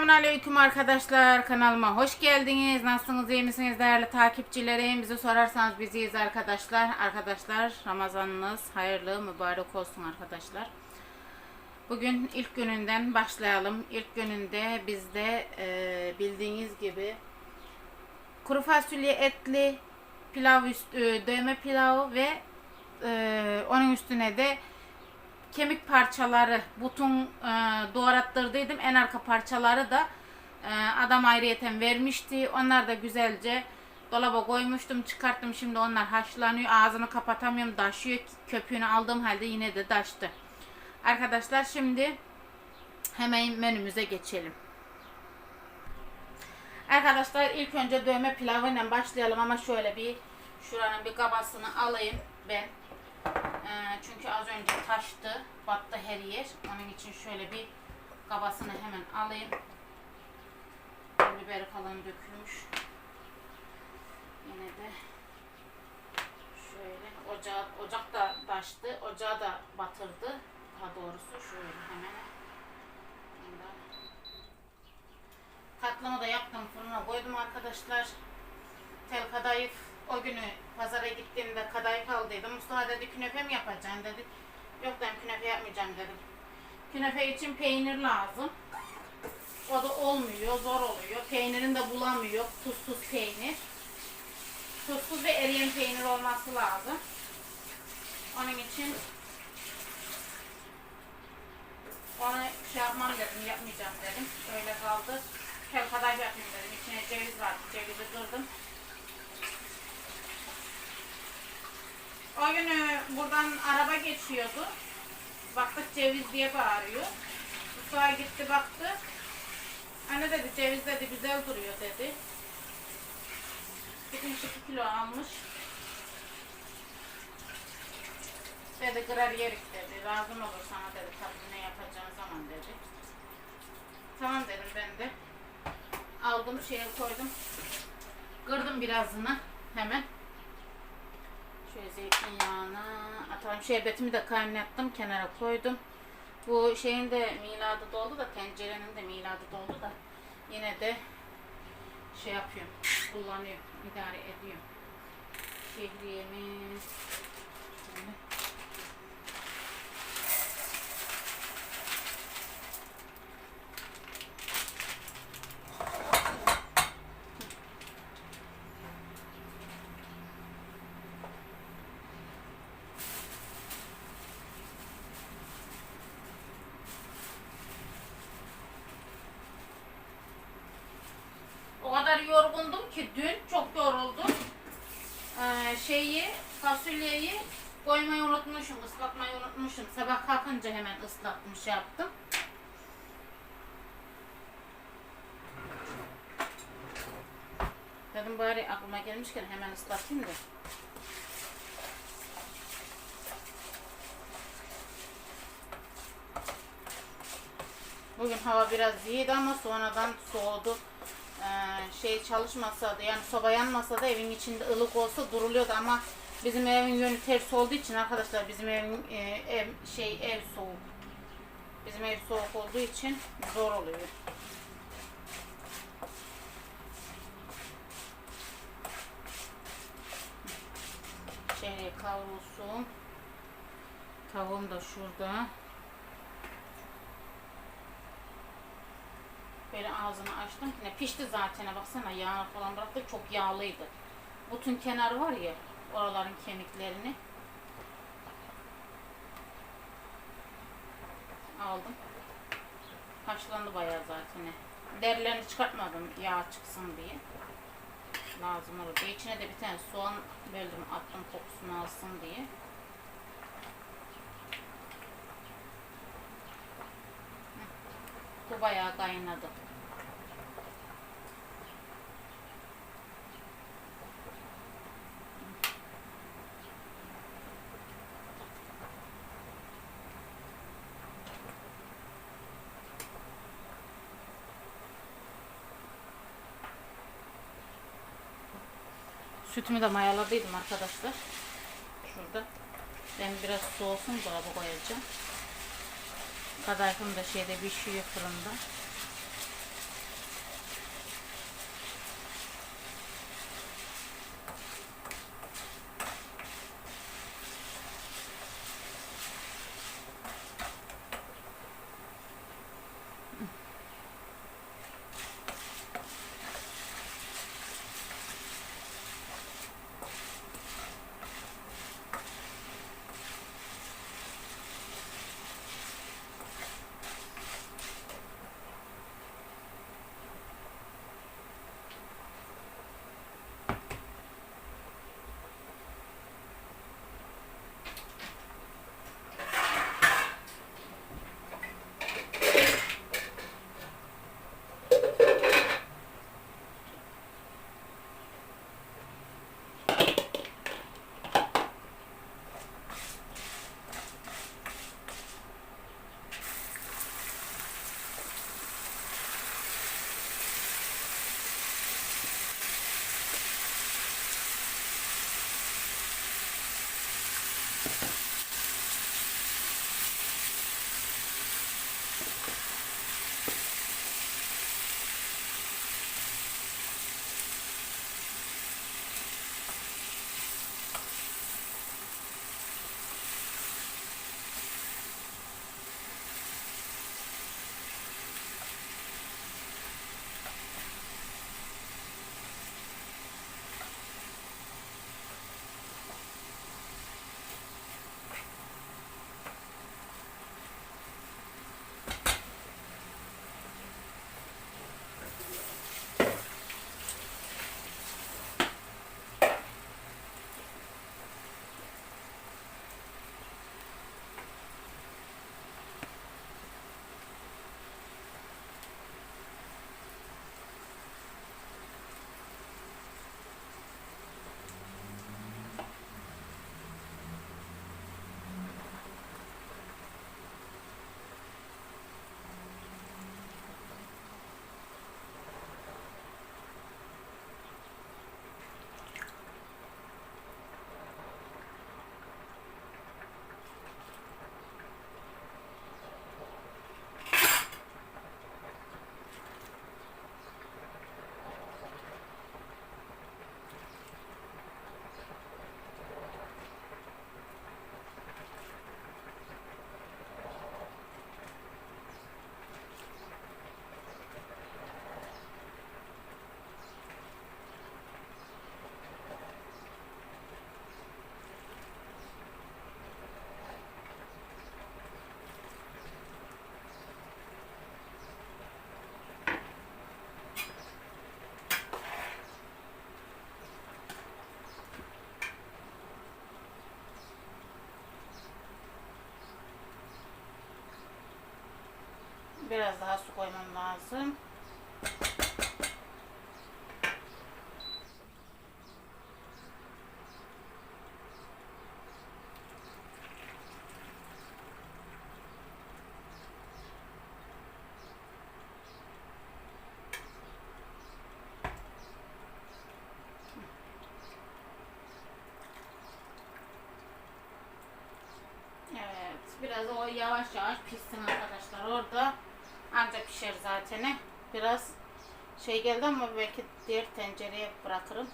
Selamun Aleyküm arkadaşlar. Kanalıma hoş geldiniz. Nasılsınız, iyi misiniz değerli takipçilerim? Bizi sorarsanız biziyiz arkadaşlar. Arkadaşlar Ramazanınız hayırlı, mübarek olsun arkadaşlar. Bugün ilk gününden başlayalım. İlk gününde bizde e, bildiğiniz gibi kuru fasulye etli pilav üstü, dövme pilavı ve e, onun üstüne de kemik parçaları butun e, doğrattırdıydım. En arka parçaları da e, adam ayrıyeten vermişti. Onlar da güzelce dolaba koymuştum. Çıkarttım şimdi onlar haşlanıyor. Ağzını kapatamıyorum. Daşıyor. Köpüğünü aldığım halde yine de daştı. Arkadaşlar şimdi hemen menümüze geçelim. Arkadaşlar ilk önce dövme pilavıyla başlayalım ama şöyle bir şuranın bir kabasını alayım ben. Çünkü az önce taştı, battı her yer. Onun için şöyle bir kabasını hemen alayım. Biberi falan dökülmüş. Yine de şöyle ocağı, ocak da taştı, ocağı da batırdı. Daha doğrusu şöyle hemen. Tatlımı da yaptım, fırına koydum arkadaşlar. Tel kadayıf o günü pazara gittiğimde kadayıf aldıydım. Mustafa dedi künefe mi yapacaksın dedi. Yok dedim künefe yapmayacağım dedim. Künefe için peynir lazım. O da olmuyor, zor oluyor. Peynirini de bulamıyor, tuzsuz peynir. Tuzsuz ve eriyen peynir olması lazım. Onun için onu şey yapmam dedim, yapmayacağım dedim. Öyle kaldı. Tel kadayıf yapayım dedim. İçine ceviz vardı, cevizi kırdım. O gün buradan araba geçiyordu. Baktık ceviz diye bağırıyor. Mustafa gitti baktı. Anne dedi ceviz dedi güzel duruyor dedi. Gitmiş 2 kilo almış. Dedi kırar yerik dedi. Lazım olur sana dedi. Tabii ne yapacağın zaman dedi. Tamam dedim ben de. Aldım şeye koydum. Kırdım birazını hemen. Şöyle zeytinyağına atalım. Şerbetimi de kaynattım. Kenara koydum. Bu şeyin de miladı doldu da tencerenin de miladı doldu da yine de şey yapıyorum. Kullanıyorum. idare ediyorum. Şehriyemiz şöyle. O kadar yorgundum ki dün çok yoruldum. Ee, şeyi, fasulyeyi koymayı unutmuşum, ıslatmayı unutmuşum. Sabah kalkınca hemen ıslattım, şey yaptım. Dedim bari aklıma gelmişken hemen ıslatayım da. Bugün hava biraz iyiydi ama sonradan soğudu. Ee, şey çalışmasa da yani soba yanmasa da evin içinde ılık olsa duruluyordu ama bizim evin yönü ters olduğu için arkadaşlar bizim evin e, ev şey ev soğuk. Bizim ev soğuk olduğu için zor oluyor. Şöyle kavrulsun. Tavuğum da şurada. Böyle ağzını açtım. Ne pişti zaten. Baksana yağ falan bıraktı. Çok yağlıydı. Bütün kenar var ya oraların kemiklerini aldım. Haşlandı bayağı zaten. Derilerini çıkartmadım yağ çıksın diye. Lazım olur. İçine de bir tane soğan böldüm attım kokusunu alsın diye. Bu bayağı kaynadı. Sütümü de mayaladıydım arkadaşlar. Şurada. Ben biraz soğusun dolaba koyacağım. Kadayıfım da şeyde pişiyor fırında. Biraz daha su koymam lazım. Biraz o yavaş yavaş pişsin arkadaşlar. Orada ancak pişer zaten. Biraz şey geldi ama belki diğer tencereye bırakırım.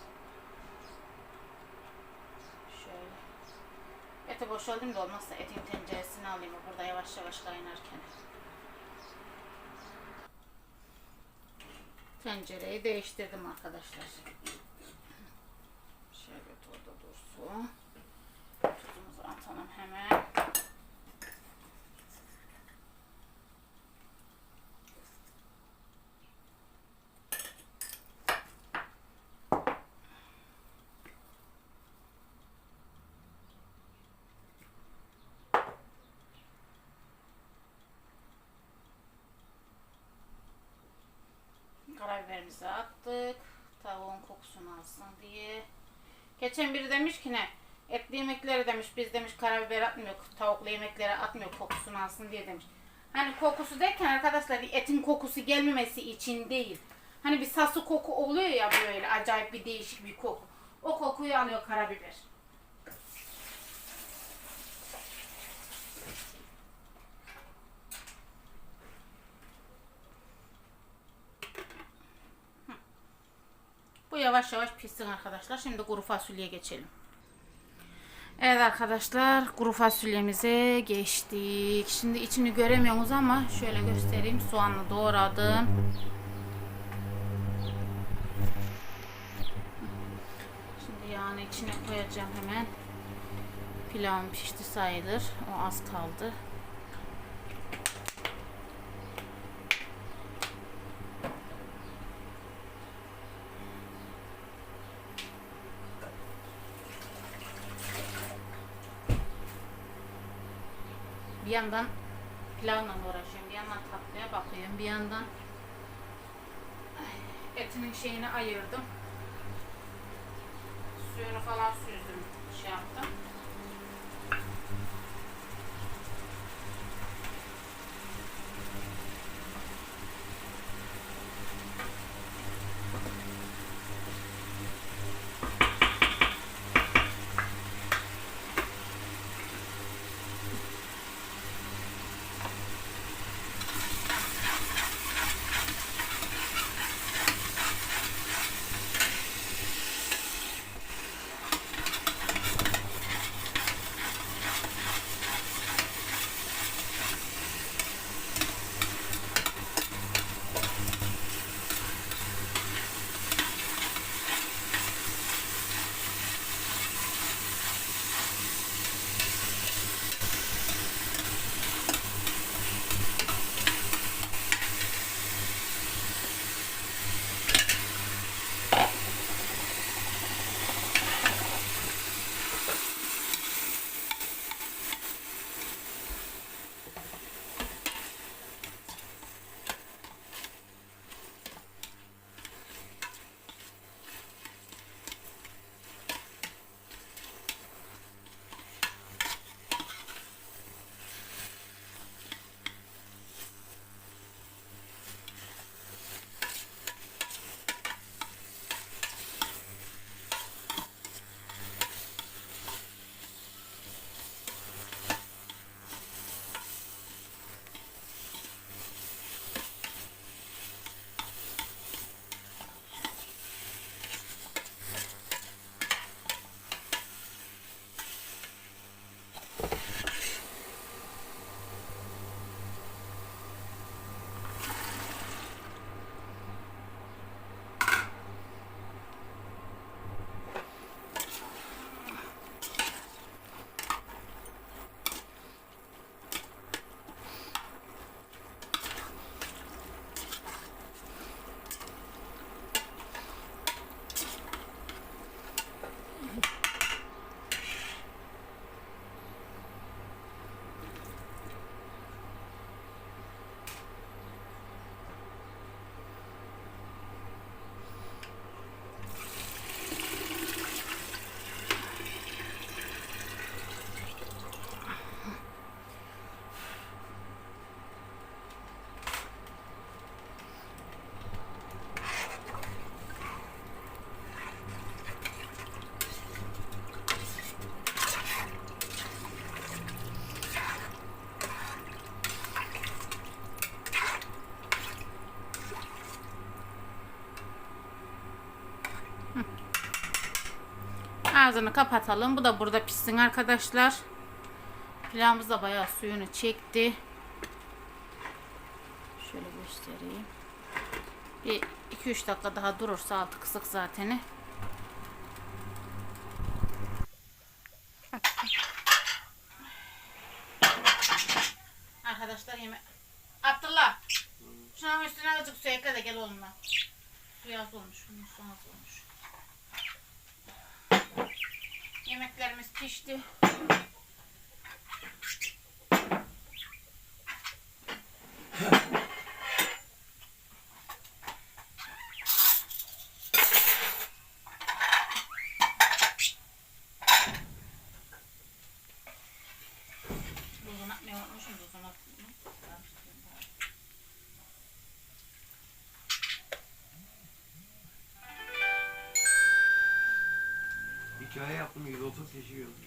Şöyle. Eti boşaldım da olmazsa etin tenceresini alayım burada yavaş yavaş kaynarken. Tencereyi değiştirdim arkadaşlar. Şöyle orada dursun. Tuzumuzu atalım hemen. Karabiberimizi attık. Tavuğun kokusunu alsın diye. Geçen biri demiş ki ne? Etli yemekleri demiş biz demiş karabiber atmıyor. Tavuklu yemeklere atmıyor kokusunu alsın diye demiş. Hani kokusu derken arkadaşlar etin kokusu gelmemesi için değil. Hani bir sası koku oluyor ya böyle acayip bir değişik bir koku. O kokuyu alıyor karabiber. Yavaş yavaş pişsin arkadaşlar. Şimdi kuru fasulyeye geçelim. Evet arkadaşlar kuru fasulyemize geçtik. Şimdi içini göremiyorsunuz ama şöyle göstereyim. Soğanla doğradım. Şimdi yağını içine koyacağım hemen. Pilavım pişti sayılır. O az kaldı. Yandan pilavla uğraşıyorum. Bir yandan tatlıya bakıyorum. Bir yandan etinin şeyini ayırdım. Suyunu falan ağzını kapatalım. Bu da burada pişsin arkadaşlar. Pilavımız da bayağı suyunu çekti. Şöyle göstereyim. Bir 2-3 dakika daha durursa altı kısık zaten. Arkadaşlar yemek... Abdullah! Şunun üstüne azıcık su ekle de gel oğlumla. Suyu az olmuş. Bunun su az olmuş. Yemeklerimiz pişti. Hikaye yaptım 130 kişi gördüm.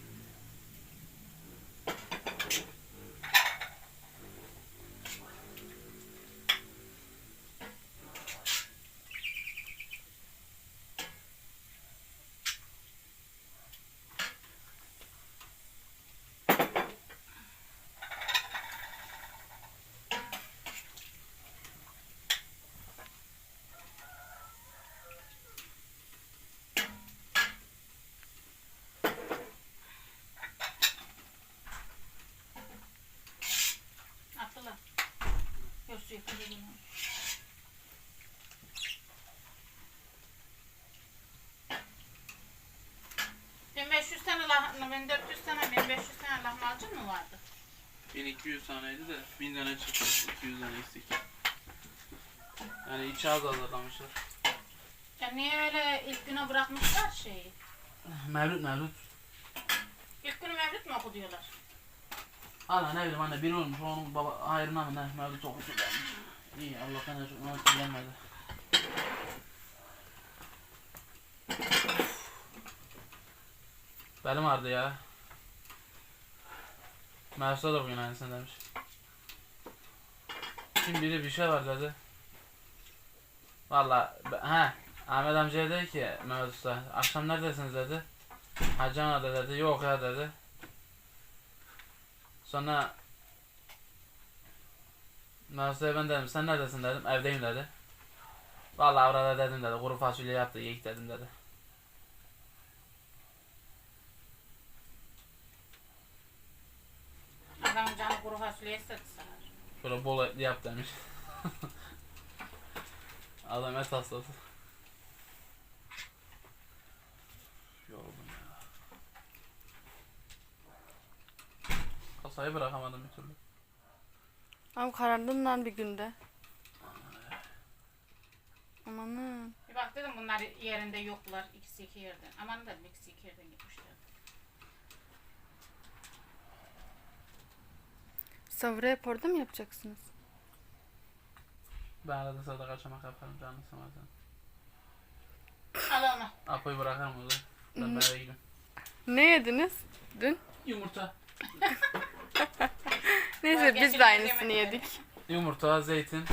Vardı? 1200 taneydi de 1000 tane çıktı. 200 tane eksik. Yani içi az hazırlamışlar. Ya niye öyle ilk güne bırakmışlar şeyi? Mevlüt Mevlüt. İlk günü mevlüt mü oku diyorlar? Ana ne bileyim anne biri olmuş onun baba hayrına mı ne Mevlüt okusu gelmiş. İyi Allah'tan çok Mevlüt gelmedi. Benim vardı ya. Mevlüt'e de bugün aynısını demiş. Şimdi biri bir şey var dedi. Valla he Ahmet amcaya dedi ki Mehmet Usta akşam neredesiniz dedi. Hacı Ana da dedi yok ya dedi. Sonra Mehmet Usta'ya ben dedim sen neredesin dedim evdeyim dedi. Valla orada dedim dedi kuru fasulye yaptı yiyik dedim dedi. Canı kuru fasulye sana. Böyle bol etli yap demiş. Adam et hastası. Yoruldum ya. Kasayı bırakamadım bir türlü. Abi karardın lan bir günde. Amanın. Bir bak dedim bunlar yerinde yoklar. İkisi iki yerden. Aman dedim ikisi iki yerden gitmişler. Savura hep orada mı yapacaksınız? Ben arada sırada kaçamak yaparım canlı sıkılmasın. Al onu. Apo'yu bırakırım orada. Ben eve gidiyorum. Ne yediniz dün? Yumurta. Neyse biz de aynısını yedik. Yumurta, zeytin,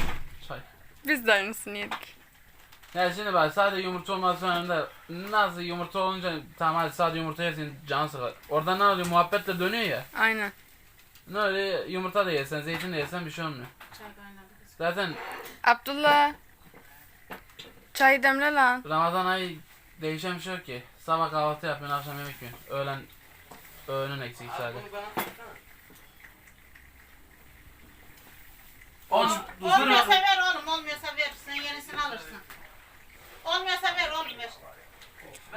çay. Biz de aynısını yedik. Ya şimdi bak sadece yumurta olması önünde nasıl yumurta olunca tamam hadi sadece yumurta yersin can sıkar. Orada ne oluyor muhabbetle dönüyor ya. Aynen. Ne öyle yumurta da yesen zeytin de yesen bir şey olmuyor. Çay kaynadı kız. Zaten Abdullah. Çay demle lan. Ramazan ayı değişen bir şey yok ki. Sabah kahvaltı yapıyorsun akşam yemek yiyorsun. Öğlen öğünün eksik sadece. Oğlum, Olmuyorsa ver oğlum. Olmuyorsa ver. Sen yenisini alırsın. Olmuyorsa ver oğlum ver.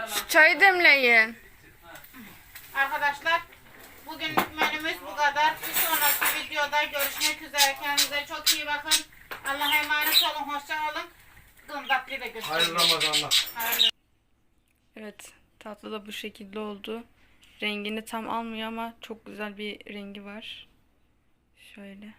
Şu çayı demleyin. Arkadaşlar bugünlük menümüz bu kadar. Bir sonraki videoda görüşmek üzere. Kendinize çok iyi bakın. Allah'a emanet olun. Hoşça kalın. Gındaklıyı da göstereyim. Hayırlı Ramazanlar. Hayırlı. Evet tatlı da bu şekilde oldu. Rengini tam almıyor ama çok güzel bir rengi var. Şöyle.